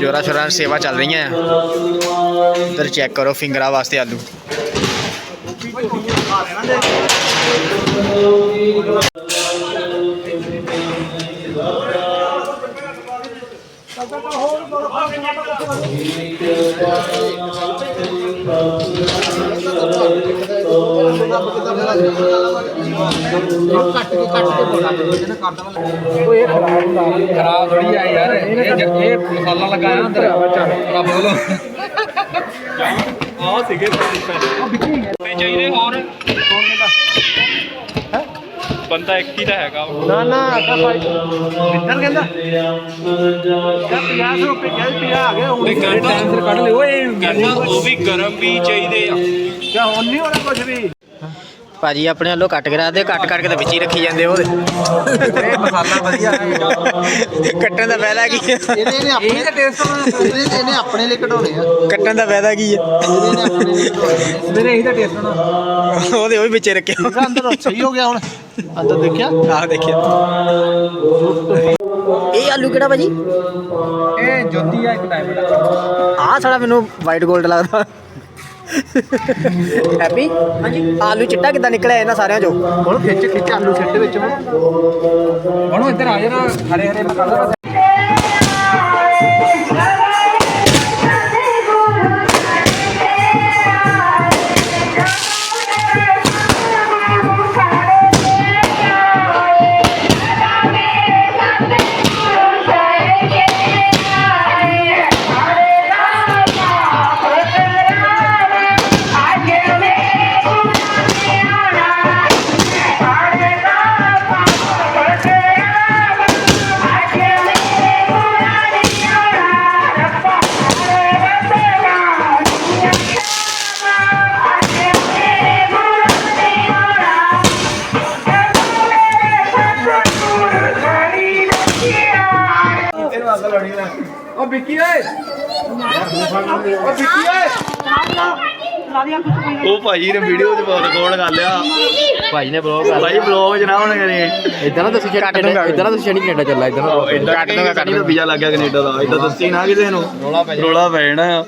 ਜੋਰਾ ਸ਼ੋਰਾਂ ਨਾਲ ਸੇਵਾ ਚੱਲ ਰਹੀਆਂ। ਆ ਇੱਧਰ ਚੈੱਕ ਕਰੋ ਫਿੰਗਰਾਂ ਵਾਸਤੇ ਆਲੂ। ਖਰਾਬ ਥੋੜੀ ਆ ਯਾਰ ਇਹ ਇਹ ਮਸਾਲਾ ਲਗਾਇਆ ਅੰਦਰ ਰੱਬ ਵੱਲੋਂ ਆਹ ਸੀਗੇ। ਚਾਹੀਦੇ ਹੋਰ। ਬੰਦਾ ਇੱਕ ਹੀ ਤਾਂ ਹੈਗਾ। ਨਾ ਨਾ ਆਟਾ ਭਾਈ। ਕਿੱਧਰ ਕਹਿੰਦਾ? ਕਿਆ 50 ਰੁਪਏ ਕਿਆ 50 ਆ ਗਏ ਹੁਣ ਟਾਈਮ ਸਿਰ ਕੱਢ ਲਿਓ ਇਹ ਕਹਿੰਦਾ ਉਹ ਵੀ ਗਰਮ ਵੀ ਚਾਹੀਦੇ ਆ। ਕਿਆ ਹੁਣ ਨਹੀਂ ਹੋਣਾ ਕੁਝ ਵੀ? ਭਾਜੀ ਆਪਣੇ ਵੱਲੋਂ ਕੱਟ ਕੇ ਰੱਖਦੇ ਕੱਟ ਕਰਕੇ ਤਾਂ ਵਿੱਚ ਹੀ ਰੱਖੀ ਜਾਂਦੇ ਉਹਦੇ। ਇਹ ਮਸਾਲਾ ਵਧੀਆ ਕੱਟਣ ਦਾ ਫਾਇਦਾ ਕੀ ਹੈ ਇਹਨੇ ਇਹਨੇ ਆਪਣੇ ਦਾ ਟੇਸਟ ਇਹਨੇ ਆਪਣੇ ਲਈ ਕਢਾਉਣੇ ਆ। ਕੱਟਣ ਦਾ ਫਾਇਦਾ ਕੀ ਹੈ ਇਹਨੇ ਆਪਣੇ ਲਈ ਮੇਰੇ ਟੇਸਟ ਹੋਣਾ ਉਹਦੇ ਉਹ ਵੀ ਵਿੱਚੇ ਰੱਖਿਆ। ਅੰਦਰ ਸਹੀ ਹੋ ਗਿਆ ਹੁਣ। ਅੰਦਰ ਦੇਖਿਆ? ਆਹ ਦੇਖਿਆ। ਇਹ ਆਲੂ ਕਿਹੜਾ ਭਾਜੀ? ਇਹ ਜੋਤੀ ਆ ਇੱਕ ਡਾਇਮੰਡ ਆਹ ਸਾਲਾ ਮੈਨੂੰ ਵਾਈਟ 골ਡ ਲੱਗਦਾ। ਹੈਪੀ? ਹਾਂਜੀ। ਆਲੂ ਚਿੱਟਾ ਕਿੱਦਾਂ ਨਿਕਲਿਆ ਇਹਨਾਂ ਸਾਰਿਆਂ ਚੋਂ? ਹੁਣ ਖਿੱਚ ਖਿੱਚ ਆਲੂ ਸਿੱਟ ਵਿੱਚ ਹੁਣ ਹੁਣ ਇੱਧਰ ਆ ਜਾਣਾ ਹਰੇ ਹਰੇ ਉਹ ਵਿੱਕੀ ਓਏ। ਉਹ ਵਿੱਕੀ ਓਏ। ਉਹ ਭਾਜੀ ਨੇ ਵੀਡੀਓ ਚ ਰਿਕਾਰਡ ਕਰ ਲਿਆ। ਭਾਜੀ ਨੇ ਬਲੌਗ ਭਾਈ ਬਲੌਗ ਚ ਨਾ ਹੁਣ ਕਰੇ। ਇਦਾਂ ਨਾ ਤੁਸੀਂ ਕੱਟ ਦੂੰਗਾ ਇਦਾਂ ਨਾ ਤੁਸੀਂ ਸ਼ਨੀ ਕੈਨੇਡਾ ਚੱਲਾ ਇਦਾਂ ਨਾ ਕੱਟ ਦੂੰਗਾ ਕੱਟ ਦੂੰਗਾ ਵੀਜ਼ਾ ਲੱਗ ਗਿਆ ਕੈਨੇਡਾ ਦਾ। ਇਦਾਂ ਦੱਸੀ ਨਾ ਕਿਸੇ ਨੂੰ। ਰੋਲਾ ਪੈ ਰੋਲਾ ਪੈ ਜਾਣਾ। ਆ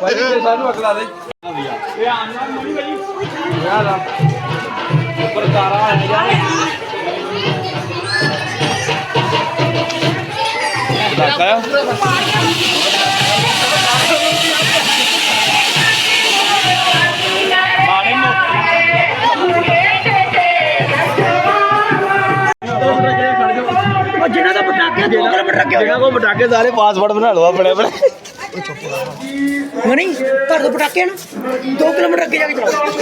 ਭਾਈ ਤੇ ਸਾਨੂੰ ਅਗਲਾ ਦੇ। ਇਹ ਆਮਨਾ ਨਹੀਂ ਭਾਈ। ਯਾਰ ਉੱਪਰ ਤਾਰਾ ਹੈ ਯਾਰ। ਦਾਕਾ ਮਾਰੇ ਮੋ ਉਹ ਜਿਹਨਾਂ ਦਾ ਪਟਾਕੇ 2 ਕਿਲੋਮੀਟਰ ਅੱਗੇ ਜਿਹੜਾ ਕੋ ਪਟਾਕੇ ਸਾਰੇ ਪਾਸਵਰਡ ਬਣਾ ਲਓ ਆਪਣੇ ਆਪਣੇ ਨਹੀਂ ਘਰ ਤੋਂ ਪਟਾਕੇ ਨਾ 2 ਕਿਲੋਮੀਟਰ ਅੱਗੇ ਜਾ ਕੇ ਚਲਾਓ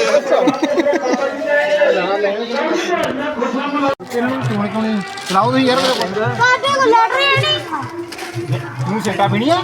ਚਲਾਓ ਤੁਸੀਂ ਯਾਰ ਮੇਰੇ ਕੋਲ ਸਾਡੇ ਕੋਲ ਲੈਟਰ ਹੀ ਨਹੀਂ ਨੂੰ ਸੇਟਾ ਪੀਣੀ ਆ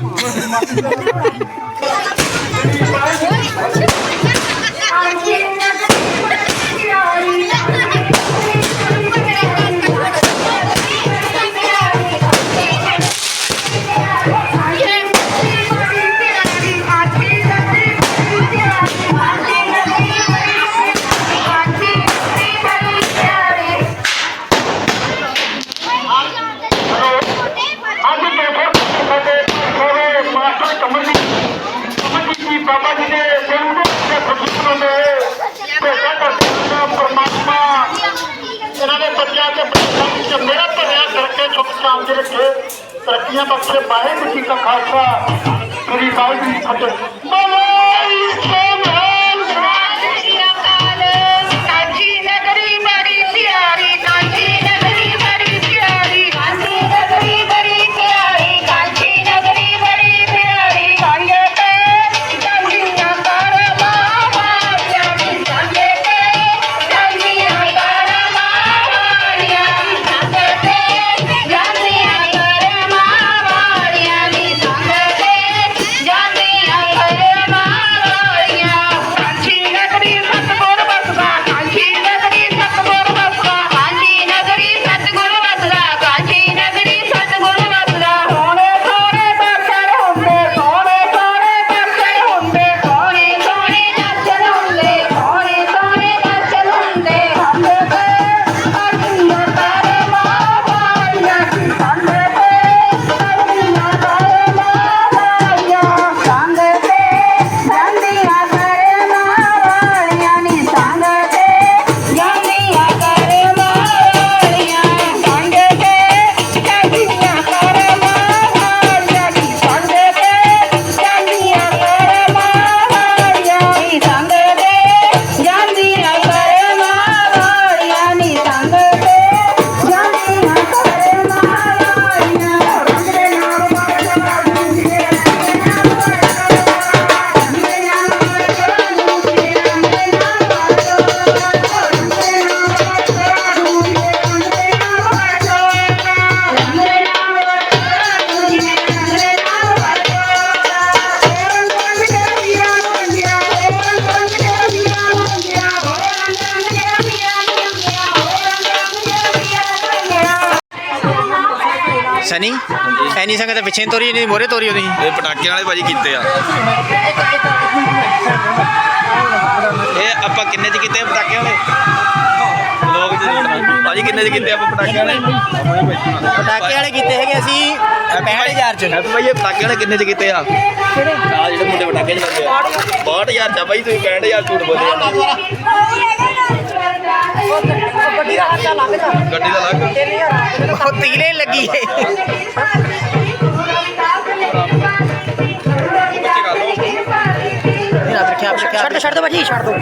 ਤਰੱਕੀਆਂ ਬਖਸ਼ੇ ਵਾਹਿਗੁਰੂ ਜੀ ਕਾ ਐਨੀ ਸੰਗਤ ਪਿੱਛੇ ਨੀ ਤੋਰੀ ਨਹੀਂ ਮੋਰੇ ਤੋਰੀ ਉਹਦੀ। ਇਹ ਪਟਾਕੇ ਵਾਲੇ ਭਾਜੀ ਕੀਤੇ ਆ। ਇਹ ਆਪਾਂ ਕਿੰਨੇ ਚ ਕੀਤੇ ਆ ਪਟਾਕੇ ਵਾਲੇ? ਲੋਕ ਭਾਜੀ ਕਿੰਨੇ ਚ ਕੀਤੇ ਆਪਾਂ ਪਟਾਕੇ ਵਾਲੇ? ਪਟਾਕੇ ਵਾਲੇ ਕੀਤੇ ਹੈਗੇ ਅਸੀਂ 65000 ਚ। ਹੈਪੀ ਭਾਈ ਇਹ ਪਟਾਕੇ ਵਾਲੇ ਕਿੰਨੇ ਚ ਕੀਤੇ ਆ? ਆ ਜਿਹੜੇ ਮੁੰਡੇ ਪਟਾਕੇ ਚਲਾਉਂਦੇ ਆ। 62000 ਚ ਭਾਈ ਤੁਸੀਂ 65000 ਝੂਠ ਬੋਲਦੇ ਆ। ਗੱਡੀ ਦਾ ਲੱਗ ਉਹ ਤੀਲੇ ਲੱਗੀ ਏ ਆਪ ਰੱਖਿਆ ਛੱਡ ਛੱਡ ਦੋ ਭਾਜੀ ਛੱਡ ਦੋ।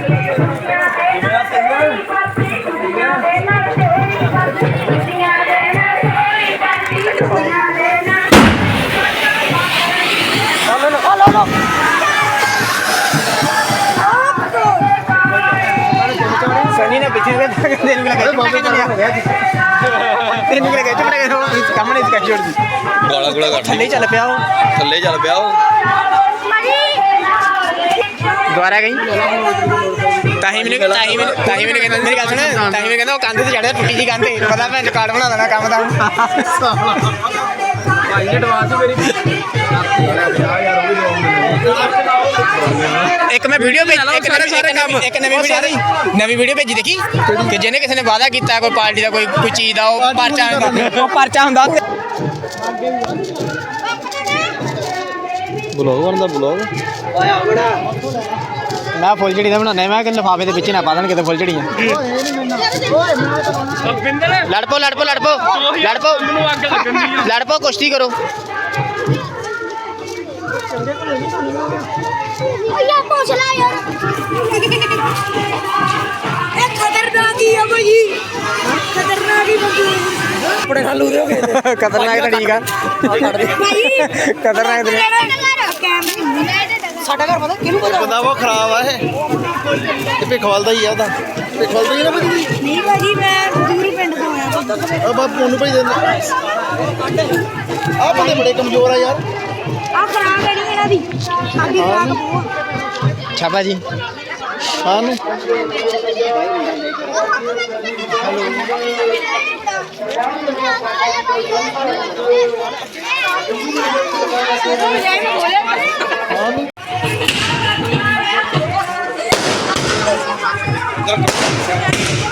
ਸਨੀ ਨੇ ਪਿੱਛੇ ਦੇ ਤੈਨੂੰ ਲੱਗਾ। ਪਟਾਕੇ ਚੱਲਿਆ ਤੈਨੂੰ ਲੱਗਾ ਪਟਾਕੇ ਕੰਮ ਨਹੀਂ ਕਰ ਛੋੜ ਦੀ। ਗਾਲਾ ਗੁਲਾ ਕੱਢ ਥੱਲੇ ਚੱਲ ਪਿਆ ਉਹ। ਥੱਲੇ ਚੱਲ ਪਿਆ ਉਹ। ਦੁਆਰਾ ਗਈ? ਤਾਂ ਹੀ ਮੈਨੂੰ ਤਾਂ ਹੀ ਮੈਨੂੰ ਤਾਂ ਹੀ ਮੈਨੂੰ ਕਹਿੰਦਾ ਮੇਰੀ ਗੱਲ ਸੁਣ ਤਾਂ ਹੀ ਮੈਨੂੰ ਕਹਿੰਦਾ ਉਹ ਕੰਧ ਤੇ ਚੜਿਆ ਟੁੱਟੀ ਜੀ ਕੰਧ ਤੇ ਪਤਾ ਮੈਂ ਰਿਕਾਰਡ ਬਣਾ ਦੇਣਾ ਕੰਮ ਦਾ। ਭਾਈ ਐਡਵਾਂਸ ਮੇਰੀ ਇੱਕ ਮੈਂ ਵੀਡੀਓ ਭੇਜ ਇੱਕ ਨਵੀਂ ਸਾਰੇ ਕੰਮ ਇੱਕ ਨਵੀਂ ਵੀਡੀਓ ਨਵੀਂ ਵੀਡੀਓ ਭੇਜੀ ਦੇਖੀ? ਕਿ ਜਿਹਨੇ ਕਿਸੇ ਨੇ ਵਾਅਦਾ ਕੀਤਾ ਕੋਈ ਪਾਰਟੀ ਦਾ ਕੋਈ ਕੋਈ ਚੀਜ਼ ਦਾ ਉਹ ਪਰਚਾ ਹੁੰਦਾ। ਉਹ ਪਰਚਾ ਹੁੰਦਾ ਬਲੌਗ ਬਣਦਾ ਬਲੌਗ ਮੈਂ ਫੁੱਲ ਝੜੀ ਦਾ ਬਣਾਉਣਾ ਮੈਂ ਕਿ ਲਿਫਾਫੇ ਦੇ ਵਿੱਚ ਨਾ ਪਾ ਦੇਣ ਕਿਤੇ ਫੁੱਲ ਝੜੀਆਂ ਲੜ ਪੋ ਲੜ ਪੋ ਲੜ ਪੋ ਲੜ ਪੋ ਮੈਨੂੰ ਅੱਗ ਲੱਗਣੀ ਆ ਲੜ ਪੋ ਕੁਸ਼ਤੀ ਕਰੋ ਯਾ ਯਾਰ। ਇਹ ਖਤਰਨਾਕ ਹੀ ਆ ਭਾਈ ਖਤਰਨਾਕ ਹੀ ਬੰਦੂ ਖਤਰਨਾਕ ਤਾਂ ਠੀਕ ਆ। ਖਤਰਨਾਕ ਤਾਂ ਸਾਡਾ ਘਰ ਪਤਾ ਕਿਹਨੂੰ ਪਤਾ? ਬੰਦਾ ਉਹ ਖਰਾਬ ਆ ਇਹ। ਇਹ ਭਿਖਵਾਲ ਦਾ ਹੀ ਆ ਉਹਦਾ। ਭਿਖਵਾਲ ਦਾ ਹੀ ਆ ਨਾ ਭਾਜੀ? ਨਹੀਂ ਭਾਜੀ ਮੈਂ ਦੂਰੀ ਪਿੰਡ ਤੋਂ ਆਇਆ। ਆ ਬਾਪ ਉਹਨੂੰ ਭਾਈ ਦਿੰਦਾ ਆ ਬੰਦੇ ਬੜੇ ਕਮਜ਼ੋਰ ਆ ਯਾਰ। ਆ ਖਰਾਬ ਹੈ ਨਹੀਂ ਇਹਨਾਂ ਦੀ। ਸਾਡੀ ਖਰਾਬ ਬਹੁਤ ਛਾਪਾ ਜੀ। ਹਾਂ ਨੂੰ। ਕੀ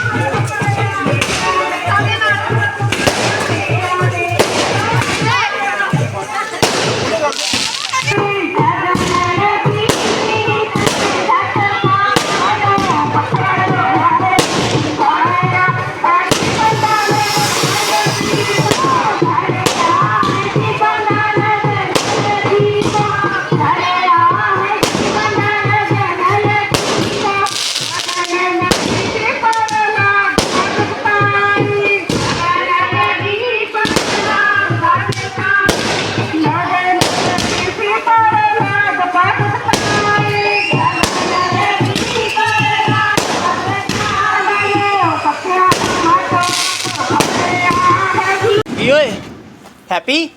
ਹੈਪੀ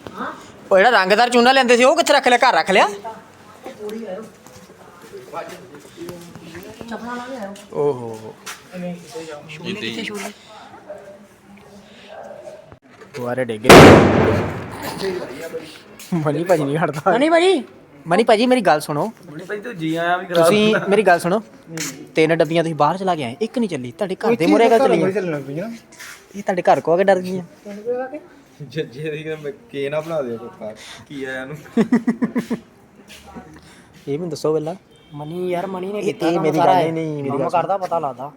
ਉਹ ਜਿਹੜਾ ਰੰਗਦਾਰ ਚੂਨਾ ਲੈਂਦੇ ਸੀ ਉਹ ਕਿੱਥੇ ਰੱਖ ਲਿਆ? ਘਰ ਰੱਖ ਲਿਆ? ਓਹੋ। ਦੁਆਰੇ ਡੇਗੇ ਮਨੀ ਭਾਜੀ ਨਹੀਂ ਹਟਦਾ। ਮਨੀ ਭਾਜੀ? ਮਨੀ ਭਾਜੀ ਮੇਰੀ ਗੱਲ ਸੁਣੋ। ਭਾਈ ਤੂੰ ਜੀ ਆਇਆ ਵੀ ਤੁਸੀਂ ਮੇਰੀ ਗੱਲ ਸੁਣੋ। ਤਿੰਨ ਡੱਬੀਆਂ ਤੁਸੀਂ ਬਾਹਰ ਚਲਾ ਕੇ ਆਏ ਇੱਕ ਨਹੀਂ ਚੱਲੀ। ਤੁਹਾਡੇ ਘਰ ਦੇ ਗੱਲ ਚੱਲੀ ਇਹ ਤੁਹਾਡੇ ਘਰ ਕੋ ਆ ਕੇ ਡਰ ਗਈਆਂ? ਜੇ ਜੇ ਦੀ ਕੇ ਨਾ ਬਣਾ ਦਿਓ ਕੋਖਾ ਕੀ ਆਇਆ ਇਹਨੂੰ? ਇਹ ਮੈਨੂੰ ਦੱਸੋ ਪਹਿਲਾਂ। ਮਨੀ ਯਾਰ ਮਨੀ ਨੇ ਕੀਤਾ ਇਹ ਮੇਰੀ ਗੱਲ। ਨਹੀਂ, ਮੇਰੀ ਗੱਲ। ਕਰਦਾ ਪਤਾ ਲੱਗਦਾ।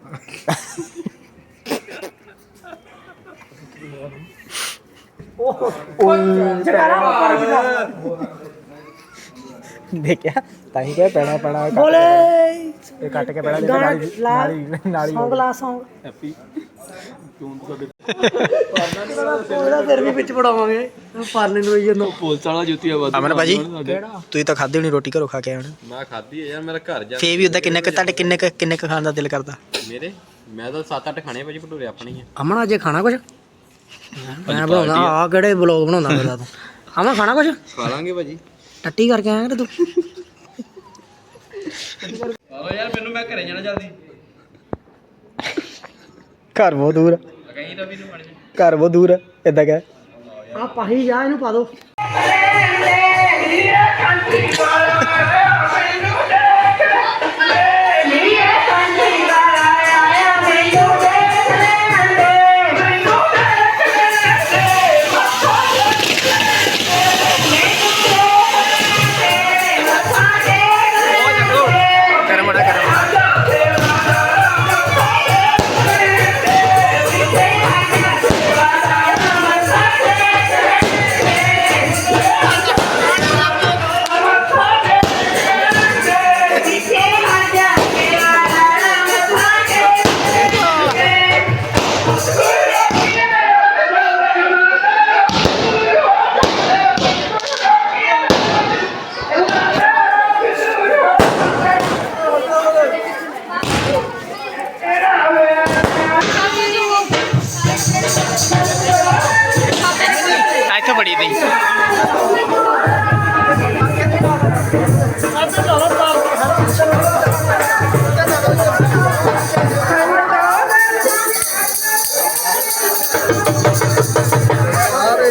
ਦੇਖਿਆ? ਤਾਂ ਹੀ ਕਿਹਾ ਪੈਣਾ ਪੈਣਾ ਇਹ ਕੱਟ ਬੋਲੇ। ਕੇ- ਇਹ ਕੱਟ ਕੇ ਪੈਣਾ ਨਾਲੀ ਨਾਲੀ ਸੌਂਗ ਲਾ ਸੌਂਗ ਹੈਪੀ ਉਹਦਾ ਫਿਰ ਵੀ ਵਿੱਚ ਪੜਾਵਾਂਗੇ ਪਾਰਨੇ ਨੂੰ ਇਹ ਨੂੰ ਪੁਲਿਸ ਵਾਲਾ ਜੁੱਤੀਆਂ ਵੱਧ ਅਮਨ ਭਾਜੀ ਤੁਸੀਂ ਤਾਂ ਖਾਧੀ ਹੋਣੀ ਰੋਟੀ ਘਰੋਂ ਖਾ ਕੇ ਆਏ ਹੁਣ। ਮੈਂ ਖਾਧੀ ਹੈ ਯਾਰ ਮੇਰਾ ਘਰ ਜਾ ਫੇ ਵੀ ਉਦਾਂ ਕਿੰਨੇ ਕੁ ਤੁਹਾਡੇ ਕਿੰਨੇ ਕੁ- ਕਿੰਨੇ ਕੁ ਖਾਣ ਦਾ ਦਿਲ ਕਰਦਾ? ਮੇਰੇ? ਮੈਂ ਤਾਂ 7-8 ਖਾਣੇ ਭਾਜੀ ਭਟੂਰੇ ਆਪਣੇ ਹੀ ਆ। ਅਮਨ ਅੱਜ ਖਾਣਾ ਕੁਝ ਮੈਂ ਬਣਾਉਂਦਾ ਆ। ਕਿਹੜੇ ਬਲੌਗ ਬਣਾਉਂਦਾ ਮੇਰਾ ਤੂੰ? ਅਮਨ ਖਾਣਾ ਕੁਝ ਖਾ ਲਾਂਗੇ ਭਾਜੀ। ਟੱਟੀ ਕਰਕੇ ਆਇਆ ਕਿ ਤੂੰ? ਆਹੋ ਯਾਰ ਮੈਨੂੰ ਮੈਂ ਘਰੇ ਜਾਣਾ ਜਲਦੀ ਘਰ ਬਹੁਤ ਦੂਰ ਕਹੀਂ ਰਵੀ ਨੂੰ ਮੜ ਘਰ ਬਹੁਤ ਦੂਰ ਇਦਾਂ ਕਹਿ। ਆ ਪਾਹੀ ਜਾ ਇਹਨੂੰ ਪਾ ਦੋ।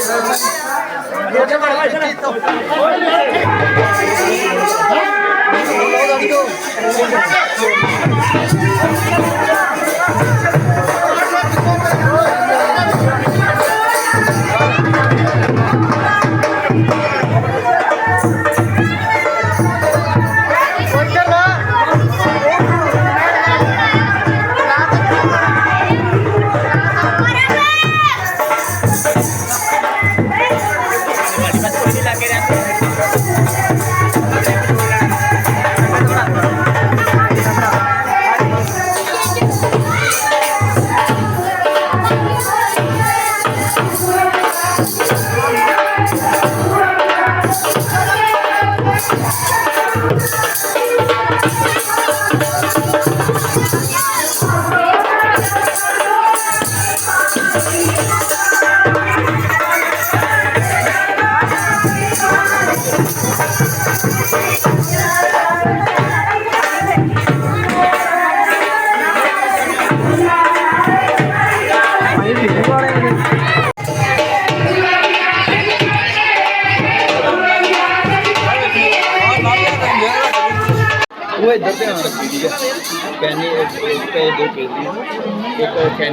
Thank you.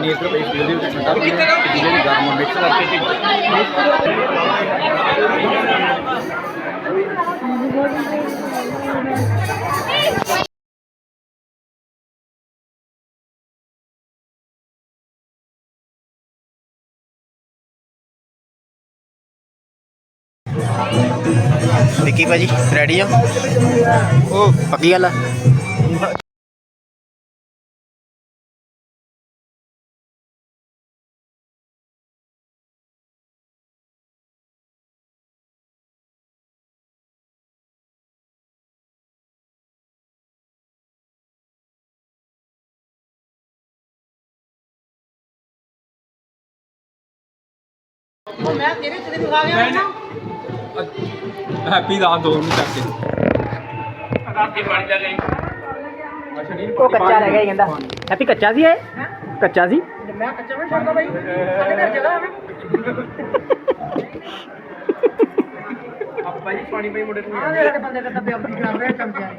ਇੱਕ ਕੈਨੀ ਇੱਧਰ ਪਈ ਫੀਲ ਦੇ ਵਿੱਚ ਠੰਡਾ ਪਾਣੀ ਤੇ ਜਿਹਦੇ ਮਿਕਸ ਕਰਕੇ ਤੇ ਵਿੱਕੀ ਭਾਜੀ ਰੈਡੀ ਹੋ ਉਹ ਪੱਕੀ ਗੱਲ ਆ ਹੈਪੀ ਦਾ ਦੋ ਨੂੰ ਚੱਕ ਕੇ। ਉਹ ਕੱਚਾ ਰਹਿ ਗਿਆ ਸੀ ਕਹਿੰਦਾ। ਹੈਪੀ ਕੱਚਾ ਸੀ ਇਹ? ਕੱਚਾ ਸੀ? ਮੈਂ ਕੱਚਾ ਵੀ ਛੱਡਦਾ ਬਾਈ ਸਾਡੇ ਘਰ ਜਗ੍ਹਾ ਹੈ ਆਪਾਂ ਜੀ ਪਾਣੀ ਪਈ ਮੁੰਡੇ ਨੂੰ ਆ। ਜਿਹੜੇ ਬੰਦੇ ਕਰਦਾ ਬੇਅਦਬੀ ਕਰ ਰਿਹਾ ਚਮਚਾ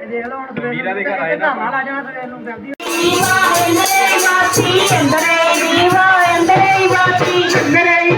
ਇਹ ਦੇਖ ਲਓ ਹੁਣ ਸਵੇਰ ਵੀਰਾਂ ਦੇ ਘਰ ਆਏ ਨਾ। ਨਾਲ ਆ ਜਾਣਾ ਸਵੇਰ ਨੂੰ ਚੰਦਰਾ ਚੀਵਾਈ ਚੰਗਰਾਈ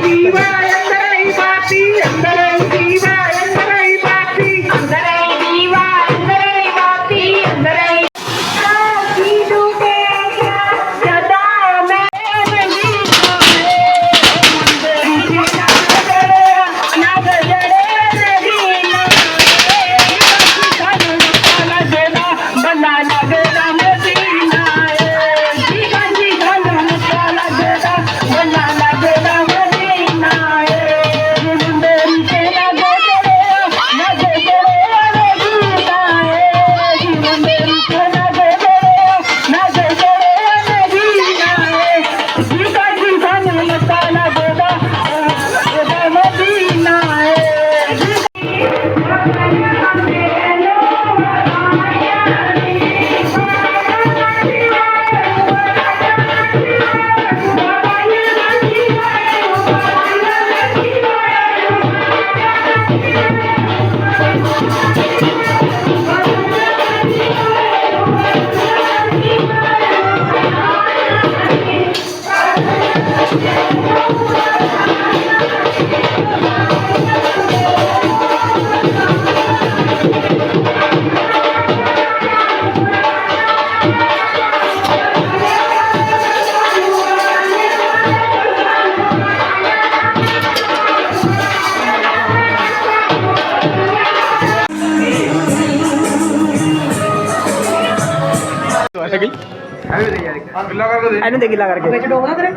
ਇਹਨੂੰ ਦੇ ਗਿੱਲਾ ਕਰਕੇ। ਵਿੱਚ ਡੋਬਣਾ ਤੇਰੇ।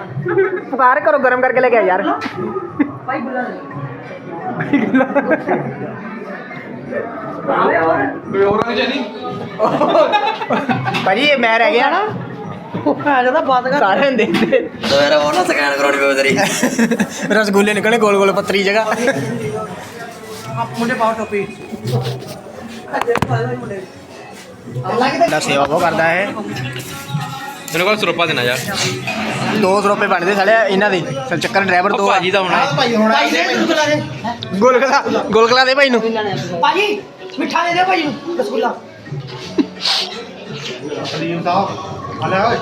ਪੁਕਾਰ ਕਰੋ ਗਰਮ ਕਰਕੇ ਲੈ ਕੇ ਆ ਯਾਰ। ਕੋਈ ਹੋਰ ਨਹੀਂ ਜਾਨੀ ਭਾਜੀ ਇਹ ਮੈਂ ਰਹਿ ਗਿਆ ਨਾ। ਆ ਜਾਂਦਾ ਬੰਦ ਕਰ ਸਾਰਿਆਂ ਦੇ। ਦੇ ਹੋਰ ਨਾ ਸਕੈਨ ਕਰਾਉਣੀ ਪਵੇ ਤੇਰੀ। ਰਸਗੁੱਲੇ ਨਿਕਲਣੇ ਗੋਲ ਗੋਲ ਪੱਤਰੀ ਜਗ੍ਹਾ। ਮੁੰਡੇ ਪਾਓ ਟੋਪੀ। ਦਾ ਸੇਵਾ ਬਹੁਤ ਕਰਦਾ ਹੈ ਤੈਨੂੰ ਕੋਲ ਸਰੋਪਾ ਦੇਣਾ ਯਾਰ। 200 ਰੁਪਏ ਬਣਦੇ ਸਾਲੇ ਇਹਨਾਂ ਦੇ। ਚੱਲ ਚੱਕਰ ਡਰਾਈਵਰ ਦੋ ਭਾਜੀ ਦਾ ਹੋਣਾ। ਭਾਈ ਹੁਣ ਆਈ ਦੇ ਗੋਲਗਲਾ ਗੋਲਗਲਾ ਦੇ ਭਾਈ ਨੂੰ। ਭਾਜੀ ਮਿੱਠਾ ਦੇ ਦੇ ਭਾਜੀ ਨੂੰ ਰਸਗੁੱਲਾ। ਸਲੀਮ ਸਾਹਿਬ ਹਲੇ ਓਏ।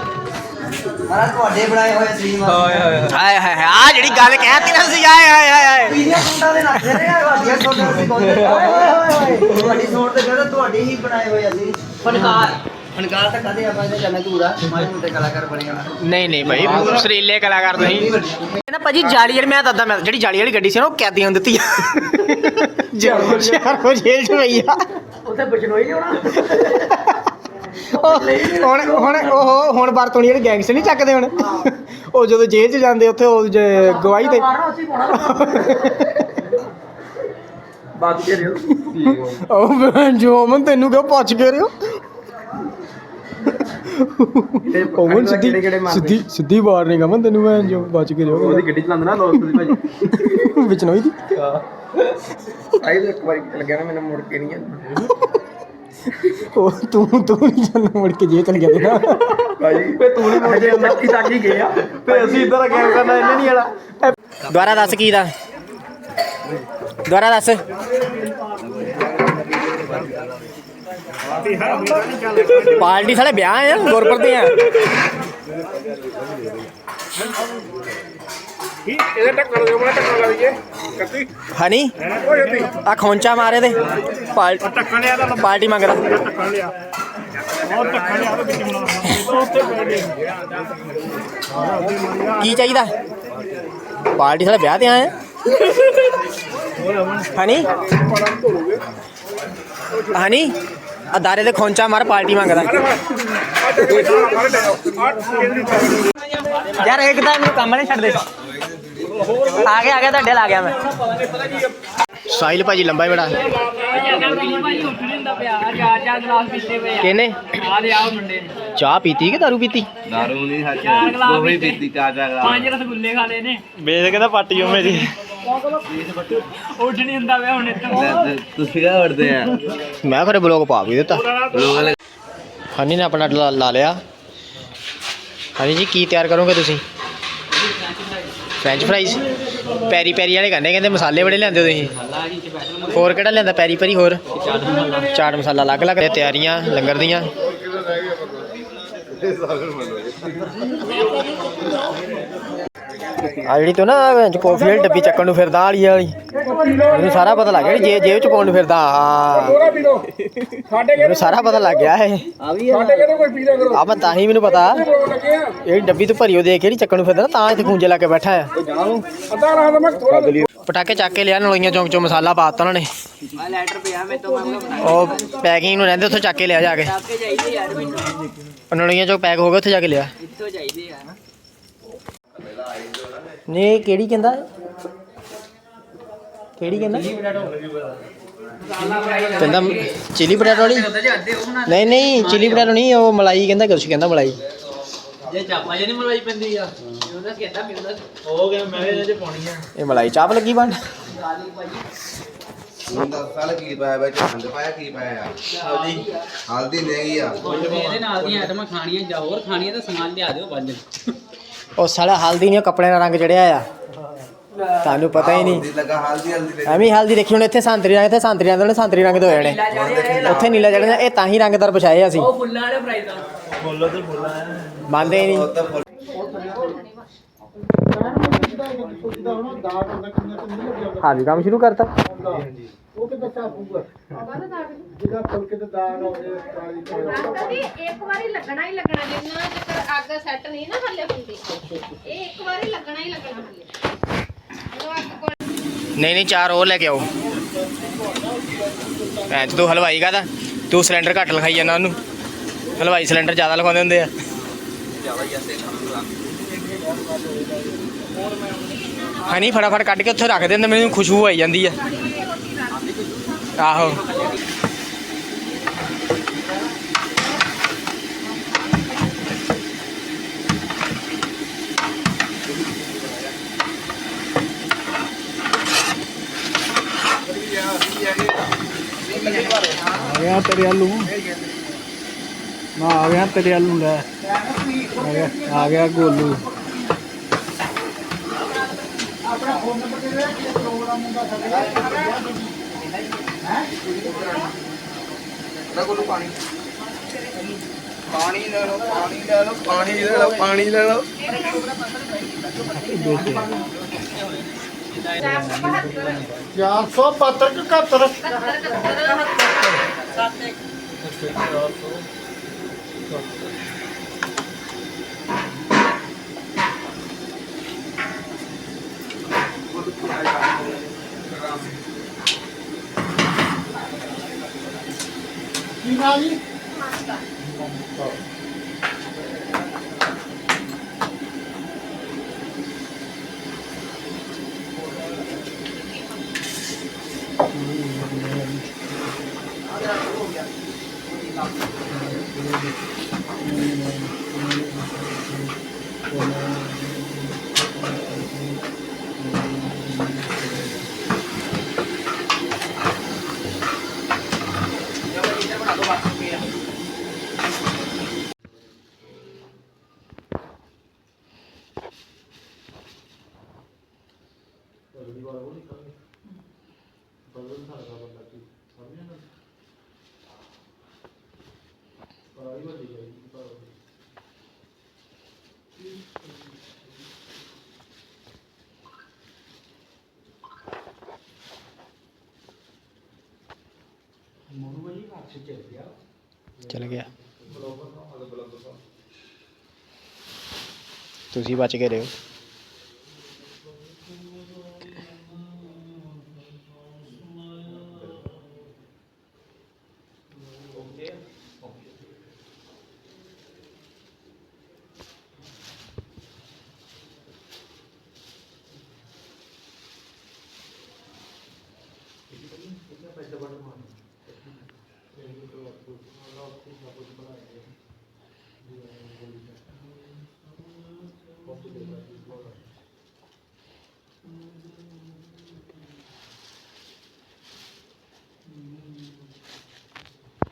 ਮਹਾਰਾਜ ਤੁਹਾਡੇ ਬਣਾਏ ਹੋਏ ਸਲੀਮ ਹਾਏ ਹਾਏ ਹਾਏ। ਹਾਏ ਆ ਜਿਹੜੀ ਗੱਲ ਕਹਿਤੀ ਨਾ ਸੀ ਆਏ ਹਾਏ ਹਾਏ ਹਾਏ ਪੀਲੀਆਂ ਸੁੰਡਾਂ ਦੇ ਨੱਚਦੇ ਨੇ ਵਾਦੀਆਂ ਸੁੰਡਾਂ ਦੇ ਗੋਦੇ ਓਏ ਹੋਏ ਹੋਏ ਤੁਹਾਡੀ ਸੋਟ ਤੇ ਕਹਿੰਦਾ ਤੁਹਾਡੇ ਹੀ ਬਣਾਏ ਹੋਏ ਅਸੀਂ। ਫਨਕਾਰ। ਫਨਕਾਰ ਤਾਂ ਕਦੇ ਆਪਾਂ ਇਹਦੇ ਚੱਲਣਾ ਧੂਰਾ ਮਾਰੇ ਮੋਟੇ ਕਲਾਕਾਰ ਬਣੇਗਾ ਨਹੀਂ ਨਹੀਂ ਭਾਈ ਸਰੀਲੇ ਕਲਾਕਾਰ ਤੁਸੀਂ। ਕਹਿੰਦਾ ਭਾਜੀ ਜਾਲੀ ਵਾਲੀ ਮੈਂ ਦੱਸਦਾ ਮੈਂ ਜਿਹੜੀ ਜਾਲੀ ਵਾਲੀ ਗੱਡੀ ਸੀ ਨਾ ਉਹ ਕੈਦੀਆਂ ਨੂੰ ਦਿੱਤੀ ਆ। ਸ਼ਹਿਰ ਉਹ ਜੇਲ੍ਹ ਚ ਪਈ ਆ। ਉੱਥੇ ਬਚਨੋਈ ਨਹੀਂ ਹੋਣਾ ਉਹ ਹੁਣ ਹੁਣ ਉਹ ਹੁਣ ਵਰਤੋਣੀ ਜਿਹੜੇ ਗੈਂਗਸਟਰ ਨਹੀਂ ਚੱਕਦੇ ਹੁਣ। ਉਹ ਜਦੋਂ ਜੇਲ੍ਹ ਚ ਜਾਂਦੇ ਉੱਥੇ ਉਹ ਜੇ ਗਵਾਹੀ ਤੇ ਹੀ ਬਾਤ ਕੇ ਰਿਓ ਉਹ ਮੈਂ ਜੋ ਮਨ ਤੈਨੂੰ ਕਿਉਂ ਪੁੱਛ ਕੇ ਰਿਓ? ਉਹ ਮਨ ਸਿੱਧੀ ਸਿੱਧੀ ਸਿੱਧੀ ਵਾਰਨਿੰਗ ਆ ਮੈਂ ਤੈਨੂੰ ਮੈਂ ਜੋ ਬਚ ਕੇ ਰਿਓ ਉਹਦੀ ਗੱਡੀ ਚਲਾਉਂਦਾ ਨਾ ਦੋਸਤ ਦੀ ਭਾਈ ਵਿੱਚ ਨੋਈ ਦੀ? ਆਈ ਤਾਂ ਇੱਕ ਵਾਰੀ ਲੱਗਿਆ ਨਾ ਮੈਨੂੰ ਮੁੜ ਕੇ ਨਹੀਂ ਉਹ ਤੂੰ ਤੂੰ ਨਹੀਂ ਜਾਣਾ ਮੁੜ ਕੇ ਜੇ ਚਲ ਗਿਆ ਤੇ ਨਾ ਭਾਈ ਫੇ ਤੂੰ ਨਹੀਂ ਮੁੜ ਕੇ ਮੱਕੀ ਤੱਕ ਹੀ ਗਏ ਆ। ਤੇ ਅਸੀਂ ਇੱਧਰ ਆ ਗੇਮ ਕਰਨਾ ਇਹਨੇ ਨਹੀਂ ਆਣਾ ਦੁਬਾਰਾ ਦੱਸ ਕੀ ਦਾ? ਦੁਬਾਰਾ ਦੱਸ। ਪਾਰਟੀ ਸਾਲੇ ਵਿਆਹ ਆ ਗੁਰਪੁਰ ਦੇ ਆ ਇਹਦੇ ਟੱਕਰ ਦੇ ਮੈਂ ਟੱਕਰ ਲਾ ਦਈਏ ਕੱਤੀ। ਹਨੀ? ਓਏ ਉਹਦੀ ਆ ਖੌਂਚਾ ਮਾਰੇ ਦੇ ਪਾਲ- ਟੱਕਣ ਲਿਆ ਤਾਂ ਪਾਰਟੀ ਮੰਗਦਾ ਟੱਕਣ ਲਿਆ। ਹੋਰ ਟੱਕਣ ਲਿਆ ਉਹਦੇ ਵਿੱਚ ਬਣਾਉਣਾ ਉੱਤੇ ਪੈ ਗਿਆ। ਕੀ ਚਾਹੀਦਾ? ਪਾਰਟੀ ਸਾਲੇ ਵਿਆਹ ਤੇ ਆਏ ਹਨੀ? ਹਨੀ? ਅਦਾਰੇ ਦੇ ਖੌਂਚਾ ਮਾਰ ਪਾਰਟੀ ਮੰਗਦਾ। ਯਾਰ ਇੱਕ ਤਾਂ ਮੈਨੂੰ ਕੰਮ ਨਹੀਂ ਛੱਡਦੇ ਆ ਗਿਆ ਆ ਗਿਆ ਤੁਹਾਡੇ ਲਾ ਗਿਆ ਮੈਂ। ਸਾਹਿਲ ਭਾਜੀ ਲੰਬਾ ਹੀ ਬੜਾ। ਕਿਹਨੇ? ਚਾਹ ਪੀਤੀ ਕਿ ਦਾਰੂ ਪੀਤੀ? ਦਾਰੂ ਨਹੀਂ ਸੱਚ। ਉਹ ਵੀ ਪੀਤੀ ਚਾ ਚਾ ਪੰਜ ਰਸਗੁੱਲੇ ਖਾ ਲਏ ਨੇ। ਬੇਸ ਕਹਿੰਦਾ ਪਾਟੀ ਹੋ ਮੇਰੀ ਉੱਠ ਨਹੀਂ ਹੁੰਦਾ ਵੇ ਹੁਣ ਇੱਥੋਂ। ਤੁਸੀਂ ਕਾ ਵੜਦੇ ਆ। ਮੈਂ ਖਰੇ ਬਲੌਗ ਪਾ ਵੀ ਦਿੱਤਾ। ਹਨੀ ਨੇ ਆਪਣਾ ਲਾ ਲਾ ਲਿਆ। ਹਨੀ ਜੀ ਕੀ ਤਿਆਰ ਕਰੋਗੇ ਤੁਸੀਂ? ਫ੍ਰੈਂਚ ਫਰਾਈਜ਼ ਪੈਰੀ ਪੈਰੀ ਵਾਲੇ ਕਹਿੰਦੇ ਕਹਿੰਦੇ ਮਸਾਲੇ ਬੜੇ ਲਿਆਂਦੇ ਹੋ ਤੁਸੀਂ। ਹੋਰ ਕਿਹੜਾ ਲਿਆਂਦਾ ਪੈਰੀ ਪੈਰੀ ਹੋਰ? ਚਾਟ ਮਸਾਲਾ ਅਲੱਗ ਅਲੱਗ। ਤੇ ਤਿਆਰੀਆਂ ਲੰਗਰ ਦੀਆਂ। ਆ ਜਿਹੜੀ ਤੂੰ ਨਾ ਵਿੱਚ ਕੌਫੀ ਵਾਲੀ ਡੱਬੀ ਚੱਕਣ ਨੂੰ ਫਿਰਦਾ ਵਾਲੀ ਵਾਲੀ। ਮੈਨੂੰ ਸਾਰਾ ਪਤਾ ਲੱਗ ਗਿਆ ਵੀ ਜੇ ਜੇਬ ਚ ਪਾਉਣ ਨੂੰ ਫਿਰਦਾ ਹਾਂ ਥੋੜਾ ਪੀ ਲਓ। ਸਾਡੇ ਮੈਨੂੰ ਸਾਰਾ ਪਤਾ ਲੱਗ ਗਿਆ ਇਹ। ਸਾਡੇ ਕਿਹੜੇ ਕੋਈ ਪੀ ਲਿਆ ਕਰੋ ਆ ਮੈਂ ਤਾਂ ਹੀ ਮੈਨੂੰ ਪਤਾ। ਆ? ਇਹ ਡੱਬੀ ਤੋਂ ਭਰੀ ਉਹ ਦੇਖ ਕੇ ਨਹੀਂ ਚੱਕਣ ਨੂੰ ਫਿਰਦਾ ਨਾ ਤਾਂ ਇੱਥੇ ਖੂੰਜੇ ਲਾ ਕੇ ਬੈਠਾ ਆ। ਅੱਧਾ ਰਾਤ ਮੈਂ ਥੋੜਾ ਪਟਾਕੇ ਚੱਕ ਕੇ ਲਿਆ ਨਲੋਈਆਂ ਚੌਂਕ ਚੋਂ ਮਸਾਲਾ ਪਾਤਾ ਉਹਨਾਂ ਨੇ। ਮੈਂ ਲੈਟਰ ਪਿਆ ਮੈਂ ਤੋਂ ਮੈਂ ਉਹ ਪੈਕਿੰਗ ਨੂੰ ਰਹਿੰਦੇ ਉੱਥੋਂ ਚੱਕ ਕੇ ਲਿਆ ਜਾ ਕੇ। ਨਲੋਈਆਂ ਚੌਂਕ ਪੈਕ ਹੋ ਗਿਆ ਉੱਥੇ ਜਾ ਕੇ ਲਿਆ। ਇੱਥੋਂ ਚਾਹੀਦੇ ਯਾਰ। ਨੇ ਕਿਹੜੀ ਕਹਿੰਦਾ? ਕਿਹੜੀ ਕਹਿੰਦਾ? ਕਹਿੰਦਾ ਚਿਲੀ ਪਟਾਟੋ ਵਾਲੀ? ਨਹੀਂ ਨਹੀਂ ਚਿਲੀ ਪਟਾਟੋ ਨਹੀਂ ਉਹ ਮਲਾਈ ਕਹਿੰਦਾ ਕੁਛ ਕਹਿੰਦਾ ਮਲਾਈ। ਜੇ ਚਾਪਾ ਜੇ ਨਹੀਂ ਮਲਾਈ ਪੈਂਦੀ ਆ। ਉਹਦਾ ਕਹਿੰਦਾ ਮੈਨੂੰ ਹੋ ਗਿਆ ਮੈਂ ਇਹਦੇ ਚ ਪਾਉਣੀ ਆ। ਇਹ ਮਲਾਈ ਚਾਪ ਲੱਗੀ ਬਣ? ਸਾਲ ਕੀ ਪਾਇਆ ਵਿੱਚ ਹੰਦ ਪਾਇਆ ਕੀ ਪਾਇਆ ਹਲਦੀ। ਹਲਦੀ ਨਹੀਂ ਆ ਇਹਦੇ ਨਾਲ ਦੀਆਂ ਆਈਟਮਾਂ ਖਾਣੀਆਂ ਜਾਂ ਹੋਰ ਖਾਣੀਆਂ ਤਾਂ ਸਮਾਨ ਲਿਆ ਦਿਓ ਬੰਦ ਉਹ ਸਾਲਾ ਹਲਦੀ ਨਹੀਂ ਉਹ ਕੱਪੜੇ ਦਾ ਰੰਗ ਚੜਿਆ ਆ। ਤੁਹਾਨੂੰ ਪਤਾ ਹੀ ਨਹੀਂ। ਹਲਦੀ ਲੱਗਾ ਹਲਦੀ ਹਲਦੀ ਐਵੇਂ ਹੀ ਹਲਦੀ ਦੇਖੀ ਹੁਣ ਇੱਥੇ ਸੰਤਰੀ ਰੰਗ ਤੇ ਸੰਤਰੀ ਰੰਗ ਦੇ ਸੰਤਰੀ ਰੰਗ ਦੇ ਜਾਣੇ। ਉੱਥੇ ਨੀਲਾ ਚੜਨਾ ਇਹ ਤਾਂ ਹੀ ਰੰਗਦਾਰ ਵਿਛਾਏ ਅਸੀਂ। ਉਹ ਫੁੱਲਾਂ ਵਾਲੇ ਪ੍ਰਾਈਸ ਆ। ਮੰਨਦੇ ਹੀ ਨਹੀਂ। ਹਾਂ ਵੀ ਕੰਮ ਸ਼ੁਰੂ ਕਰਤਾ। ਇੱਕ ਵਾਰੀ ਲੱਗਣਾ ਹੀ ਲੱਗਣਾ ਜਿੰਨਾ ਚੱਕਰ ਅੱਗ ਸੈੱਟ ਨਹੀਂ ਨਾ ਥੱਲੇ ਹੁੰਦੀ। ਇਹ ਇੱਕ ਵਾਰੀ ਲੱਗਣਾ ਹੀ ਲੱਗਣਾ ਥੱਲੇ ਜਦੋਂ ਅੱਗ ਕੋਲ ਨਹੀਂ ਨਹੀਂ ਚਾਰ ਹੋਰ ਲੈ ਕੇ ਆਓ। ਐ ਤੂੰ ਹਲਵਾਈ ਕਾ ਤੂੰ ਸਿਲੰਡਰ ਘੱਟ ਲਿਖਾਈ ਜਾਂਦਾ ਉਹਨੂੰ। ਹਲਵਾਈ ਸਿਲੰਡਰ ਜ਼ਿਆਦਾ ਲਗਾਉਂਦੇ ਹੁੰਦੇ ਆ। ਜ਼ਿਆਦਾ ਹੀ ਹਣੀ ਫਟਾਫਟ ਕੱਢ ਕੇ ਉੱਥੇ ਰੱਖ ਦਿੰਦੇ ਮੈਨੂੰ ਖੁਸ਼ਬੂ ਆਈ ਜਾਂਦੀ ਆ। ਆਹੋ। ਆ ਗਿਆ ਤੇਰੇ ਵੱਲ ਨੂੰ, ਆ ਗਿਆ ਤੇਰੇ ਆਲੂ ਲੈ। ਆ ਗਿਆ ਆ ਗਿਆ ਗੋਲੂ। ਹੈ ਰਗੋਲੂ ਪਾਣੀ। ਪਾਣੀ ਲੈ ਲਓ ਪਾਣੀ ਲੈ ਲਓ ਪਾਣੀ ਲੈ ਲਓ ਪਾਣੀ ਲੈ ਲਓ। ਚਾਰ ਸੌ 72 71 71 71 71南？ਚਲ ਗਿਆ ਤੁਸੀਂ ਬਚ ਕੇ ਰਹੋ